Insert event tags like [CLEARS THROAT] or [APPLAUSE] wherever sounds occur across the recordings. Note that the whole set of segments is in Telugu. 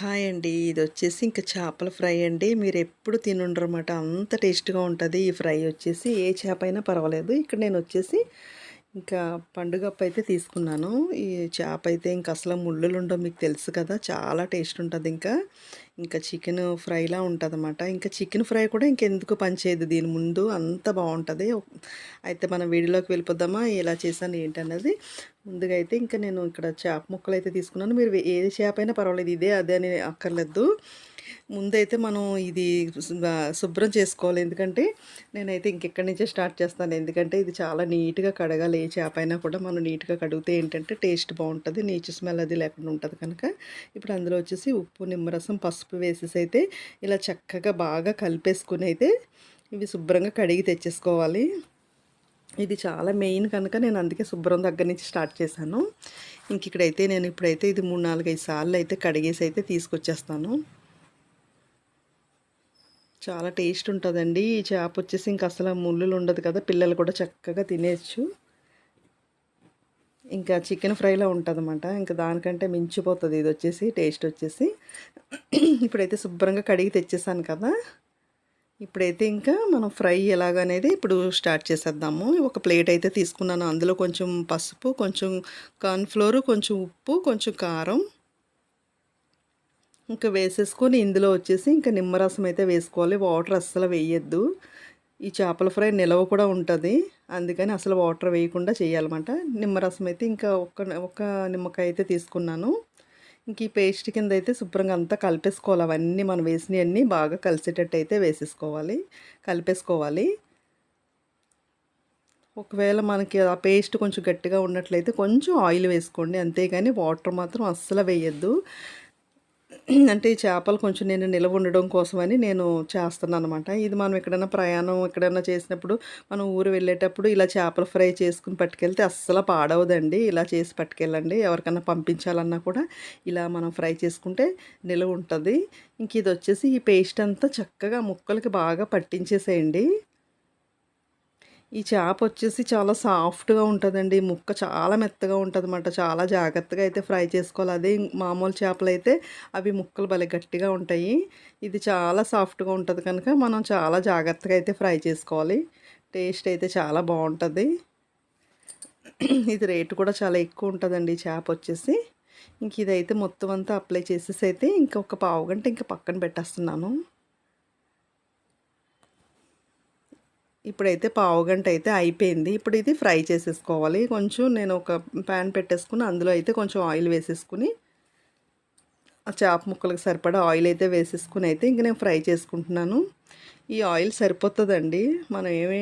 హాయ్ అండి ఇది వచ్చేసి ఇంకా చేపల ఫ్రై అండి. మీరు ఎప్పుడు తినుండ్రన్నమాట. అంత టేస్ట్గా ఉంటుంది ఈ ఫ్రై. వచ్చేసి ఏ చేప అయినా పర్వాలేదు. ఇక్కడ నేను వచ్చేసి ఇంకా పండుగ అయితే తీసుకున్నాను. ఈ చేప అయితే ఇంకా అసలు ముళ్ళులు ఉండవు మీకు తెలుసు కదా చాలా టేస్ట్ ఉంటుంది ఇంకా. ఇంకా చికెన్ ఫ్రైలా ఉంటుంది అనమాట ఇంకా చికెన్ ఫ్రై కూడా ఇంకెందుకు పనిచేయదు దీని ముందు అంత బాగుంటుంది అయితే మనం వీడియోలోకి వెళ్ళిపోద్దామా ఎలా చేశాను ఏంటన్నది. ముందుగా అయితే ఇంకా నేను ఇక్కడ చేప ముక్కలు అయితే తీసుకున్నాను. మీరు ఏది చేప అయినా పర్వాలేదు ఇదే అదే అని అక్కర్లేదు. ముందైతే మనం ఇది శుభ్రం చేసుకోవాలి. ఎందుకంటే నేనైతే ఇంకెక్కడి నుంచే స్టార్ట్ చేస్తాను. ఎందుకంటే ఇది చాలా నీట్గా కడగాలి. ఏ చేప కూడా మనం నీట్గా కడిగితే ఏంటంటే టేస్ట్ బాగుంటుంది. నీచు స్మెల్ అది లేకుండా ఉంటుంది కనుక. ఇప్పుడు అందులో వచ్చేసి ఉప్పు నిమ్మరసం పసుపు వేసేసి అయితే ఇలా చక్కగా బాగా కలిపేసుకుని అయితే ఇవి శుభ్రంగా కడిగి తెచ్చేసుకోవాలి. ఇది చాలా మెయిన్ కనుక నేను అందుకే శుభ్రం దగ్గర నుంచి స్టార్ట్ చేశాను. ఇంక ఇక్కడైతే నేను ఇప్పుడైతే ఇది మూడు నాలుగైదు సార్లు అయితే కడిగేసి అయితే తీసుకొచ్చేస్తాను. చాలా టేస్ట్ ఉంటుందండి. ఈ చేప వచ్చేసి ఇంక అసలు ముళ్ళులు ఉండదు కదా పిల్లలు కూడా చక్కగా తినేయచ్చు. ఇంకా చికెన్ ఫ్రైలా ఉంటుంది అనమాట ఇంకా దానికంటే మించిపోతుంది ఇది వచ్చేసి టేస్ట్ వచ్చేసి. ఇప్పుడైతే శుభ్రంగా కడిగి తెచ్చేసాను కదా. ఇప్పుడైతే ఇంకా మనం ఫ్రై ఎలాగనేది ఇప్పుడు స్టార్ట్ చేసేద్దాము. ఒక ప్లేట్ అయితే తీసుకున్నాను. అందులో కొంచెం పసుపు కొంచెం కార్న్ఫ్లోర్ కొంచెం ఉప్పు కొంచెం కారం. ఇంకా వేసేసుకొని ఇందులో వచ్చేసి ఇంకా నిమ్మరసం అయితే వేసుకోవాలి. వాటర్ అస్సలు వేయద్దు. ఈ చేపల ఫ్రై నిలవ కూడా ఉంటుంది. అందుకని అసలు వాటర్ వేయకుండా చేయాలన్నమాట. నిమ్మరసం అయితే ఇంకా ఒక్క ఒక్క నిమ్మకాయ అయితే తీసుకున్నాను. ఇంక ఈ పేస్ట్ కింద అయితే శుభ్రంగా అంతా కలిపేసుకోవాలి. అవన్నీ మనం వేసినవన్నీ బాగా కలిసేటట్టు అయితే వేసేసుకోవాలి. కలిపేసుకోవాలి. ఒకవేళ మనకి ఆ పేస్ట్ కొంచెం గట్టిగా ఉన్నట్లయితే కొంచెం ఆయిల్ వేసుకోండి. అంతేగాని వాటర్ మాత్రం అస్సలు వేయద్దు. అంటే ఈ చేపలు కొంచెం నేను నిలవ ఉండడం కోసమని నేను చేస్తున్నాను అనమాట ఇది మనం ఎక్కడైనా ప్రయాణం ఎక్కడైనా చేసినప్పుడు మనం ఊరు వెళ్ళేటప్పుడు ఇలా చేపలు ఫ్రై చేసుకుని పట్టుకెళ్తే అస్సలు పాడవదండి. ఇలా చేసి పట్టుకెళ్ళండి. ఎవరికైనా పంపించాలన్నా కూడా ఇలా మనం ఫ్రై చేసుకుంటే నిలవ ఉంటుంది. ఇంక ఇది వచ్చేసి ఈ పేస్ట్ అంతా చక్కగా ముక్కలకి బాగా పట్టించేసేయండి. ఈ చేప వచ్చేసి చాలా సాఫ్ట్గా ఉంటుందండి. ముక్క చాలా మెత్తగా ఉంటుంది అన్నమాట చాలా జాగ్రత్తగా అయితే ఫ్రై చేసుకోవాలి. అదే మామూలు చేపలు అయితే అవి ముక్కలు భలే గట్టిగా ఉంటాయి. ఇది చాలా సాఫ్ట్గా ఉంటుంది కనుక మనం చాలా జాగ్రత్తగా అయితే ఫ్రై చేసుకోవాలి. టేస్ట్ అయితే చాలా బాగుంటుంది. ఇది రేటు కూడా చాలా ఎక్కువ ఉంటుందండి చేప వచ్చేసి. ఇంక ఇదైతే మొత్తం అంతా అప్లై చేసేసి అయితే ఇంకొక పావు గంట ఇంకా పక్కన పెట్టేస్తున్నాను. ఇప్పుడైతే పావు గంట అయితే అయిపోయింది. ఇప్పుడు ఇది ఫ్రై చేసేసుకోవాలి. కొంచెం నేను ఒక ప్యాన్ పెట్టేసుకుని అందులో అయితే కొంచెం ఆయిల్ వేసేసుకుని ఆ చేప ముక్కలకు సరిపడా ఆయిల్ అయితే వేసేసుకుని అయితే ఇంక నేను ఫ్రై చేసుకుంటున్నాను. ఈ ఆయిల్ సరిపోతుందండి. మనం ఏమీ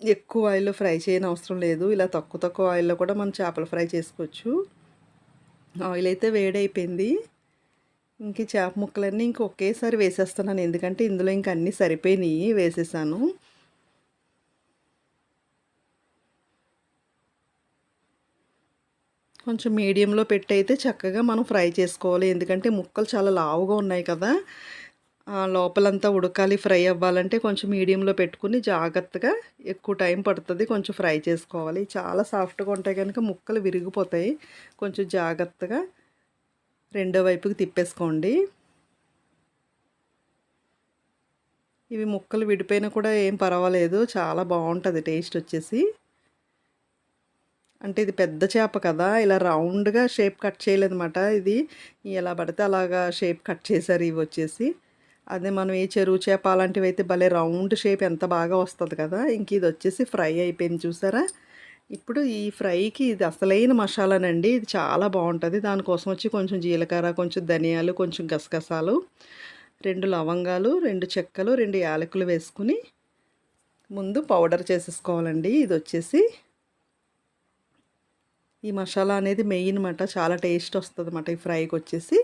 ఎక్కువ ఆయిల్లో ఫ్రై చేయని అవసరం లేదు. ఇలా తక్కువ తక్కువ ఆయిల్లో కూడా మనం చేపలు ఫ్రై చేసుకోవచ్చు. ఆయిల్ అయితే వేడైపోయింది. ఇంక చేప ముక్కలన్నీ ఇంక ఒకేసారి వేసేస్తున్నాను. ఎందుకంటే ఇందులో ఇంక అన్నీ సరిపోయినాయి. వేసేసాను. కొంచెం మీడియంలో పెట్టి అయితే చక్కగా మనం ఫ్రై చేసుకోవాలి. ఎందుకంటే ముక్కలు చాలా లావుగా ఉన్నాయి కదా. లోపలంతా ఉడకాలి ఫ్రై అవ్వాలంటే కొంచెం మీడియంలో పెట్టుకుని జాగ్రత్తగా ఎక్కువ టైం పడుతుంది కొంచెం ఫ్రై చేసుకోవాలి. చాలా సాఫ్ట్గా ఉంటాయి కనుక ముక్కలు విరిగిపోతాయి. కొంచెం జాగ్రత్తగా రెండో వైపుకి తిప్పేసుకోండి. ఇవి ముక్కలు విడిపోయినా కూడా ఏం పర్వాలేదు. చాలా బాగుంటుంది టేస్ట్ వచ్చేసి. అంటే ఇది పెద్ద చేప కదా ఇలా రౌండ్గా షేప్ కట్ చేయలేదన్నమాట. ఇది ఎలా పడితే అలాగా షేప్ కట్ చేశారు ఇవి వచ్చేసి. అదే మనం ఏ చెరువు చేప అలాంటివి అయితే భలే రౌండ్ షేప్ ఎంత బాగా వస్తుంది కదా. ఇంక ఇది వచ్చేసి ఫ్రై అయిపోయింది చూసారా? ఇప్పుడు ఈ ఫ్రైకి ఇది అసలైన మసాలానండి. ఇది చాలా బాగుంటుంది దానికోసం వచ్చి కొంచెం జీలకర్ర కొంచెం ధనియాలు కొంచెం గసగసాలు రెండు లవంగాలు రెండు చెక్కలు రెండు యాలకులు వేసుకుని ముందు పౌడర్ చేసేసుకోవాలండి. ఇది వచ్చేసి ఈ మసాలా అనేది మెయిన్ అనమాట చాలా టేస్ట్ వస్తుంది అన్నమాట ఈ ఫ్రైకి వచ్చేసి.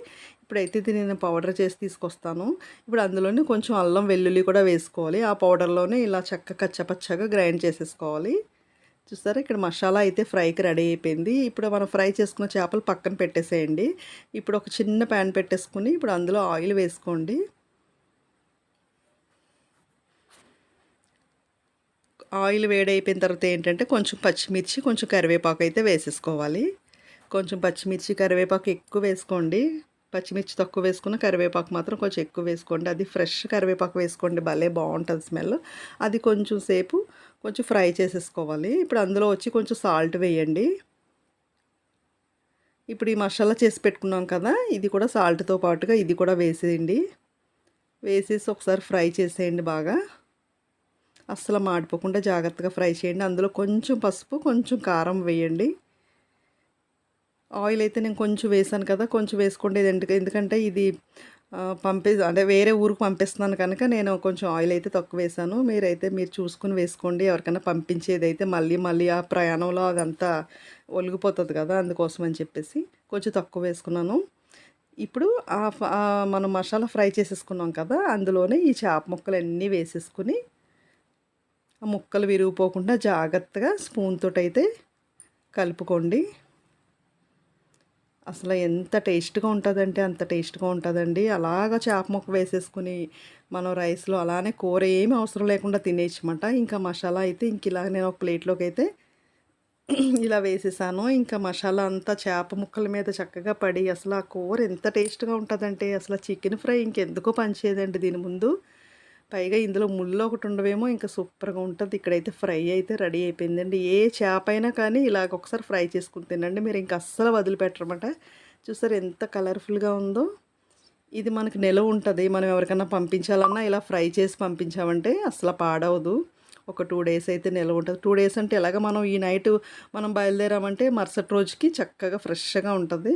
ఇప్పుడైతే ఇది నేను పౌడర్ చేసి తీసుకొస్తాను. ఇప్పుడు అందులోనే కొంచెం అల్లం వెల్లుల్లి కూడా వేసుకోవాలి. ఆ పౌడర్లోనే ఇలా చక్క కచ్చపచ్చగా గ్రైండ్ చేసేసుకోవాలి. చూసారా? ఇక్కడ మసాలా అయితే ఫ్రైకి రెడీ అయిపోయింది. ఇప్పుడు మనం ఫ్రై చేసుకున్న చేపలు పక్కన పెట్టేసేయండి. ఇప్పుడు ఒక చిన్న ప్యాన్ పెట్టేసుకుని ఇప్పుడు అందులో ఆయిల్ వేసుకోండి. ఆయిల్ వేడైపోయిన తర్వాత ఏంటంటే కొంచెం పచ్చిమిర్చి కొంచెం కరివేపాకు అయితే వేసేసుకోవాలి. కొంచెం పచ్చిమిర్చి కరివేపాకు ఎక్కువ వేసుకోండి. పచ్చిమిర్చి తక్కువ వేసుకున్న కరివేపాకు మాత్రం కొంచెం ఎక్కువ వేసుకోండి. అది ఫ్రెష్ కరివేపాకు వేసుకోండి. భలే బాగుంటుంది స్మెల్. అది కొంచెం సేపు కొంచెం ఫ్రై చేసేసుకోవాలి. ఇప్పుడు అందులో వచ్చి కొంచెం సాల్ట్ వేయండి. ఇప్పుడు ఈ మసాలా చేసి పెట్టుకున్నాం కదా ఇది కూడా సాల్ట్తో పాటుగా ఇది కూడా వేసేయండి. వేసేసి ఒకసారి ఫ్రై చేసేయండి బాగా. అస్సలు మాడిపోకుండా జాగ్రత్తగా ఫ్రై చేయండి. అందులో కొంచెం పసుపు కొంచెం కారం వేయండి. ఆయిల్ అయితే నేను కొంచెం వేసాను కదా కొంచెం వేసుకోండి ఎందుకంటే ఇది పంపే అంటే వేరే ఊరికి పంపిస్తున్నాను కనుక నేను కొంచెం ఆయిల్ అయితే తక్కువ వేసాను. మీరైతే మీరు చూసుకుని వేసుకోండి ఎవరికైనా పంపించేది అయితే మళ్ళీ మళ్ళీ ఆ ప్రయాణంలో అదంతా ఒలిగిపోతుంది కదా అందుకోసం అని చెప్పేసి కొంచెం తక్కువ వేసుకున్నాను. ఇప్పుడు ఆ మనం మసాలా ఫ్రై చేసేసుకున్నాం కదా అందులోనే ఈ చేప ముక్కలు అన్నీ వేసేసుకుని ఆ ముక్కలు విరిగిపోకుండా జాగ్రత్తగా స్పూన్ తోటైతే కలుపుకోండి. అసలు ఎంత టేస్ట్గా ఉంటుందంటే అంత టేస్ట్గా ఉంటుందండి. అలాగ చేప ముక్క వేసేసుకుని మనం రైస్లో అలానే కూర ఏమి అవసరం లేకుండా తినేయచ్చమాట ఇంకా మసాలా అయితే ఇంక ఇలా నేను ఒక ప్లేట్లోకి అయితే [CLEARS THROAT] ఇలా వేసేసాను. ఇంకా మసాలా అంతా చేప ముక్కల మీద చక్కగా పడి అసలు ఆ కూర ఎంత టేస్ట్గా ఉంటుందంటే అసలు చికెన్ ఫ్రై ఇంకెందుకో పనిచేయదండి దీని ముందు. పైగా ఇందులో ముళ్ళు ఒకటి ఉండవేమో ఇంకా సూపర్గా ఉంటుంది. ఇక్కడైతే ఫ్రై అయితే రెడీ అయిపోయిందండి. ఏ చేప అయినా కానీ ఇలాగ ఒకసారి ఫ్రై చేసుకుని తినండి. మీరు ఇంకా అస్సలు వదిలిపెట్టరమాట చూసారు ఎంత కలర్ఫుల్గా ఉందో. ఇది మనకు నిలవ ఉంటుంది. మనం ఎవరికైనా పంపించాలన్నా ఇలా ఫ్రై చేసి పంపించామంటే అసలు పాడవదు. ఒక టూ డేస్ అయితే నిల్వ ఉంటుంది. టూ డేస్ అంటే ఎలాగ మనం ఈ నైట్ మనం బయలుదేరామంటే మరుసటి రోజుకి చక్కగా ఫ్రెష్గా ఉంటుంది.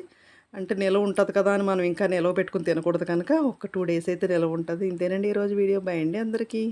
అంటే నిలవ ఉంటుంది కదా అని మనం ఇంకా నిలవ పెట్టుకుని తినకూడదు కనుక ఒక టూ డేస్ అయితే నిలవ ఉంటుంది. ఇంతేనండి ఈరోజు వీడియో. బాయండి అండి అందరికీ.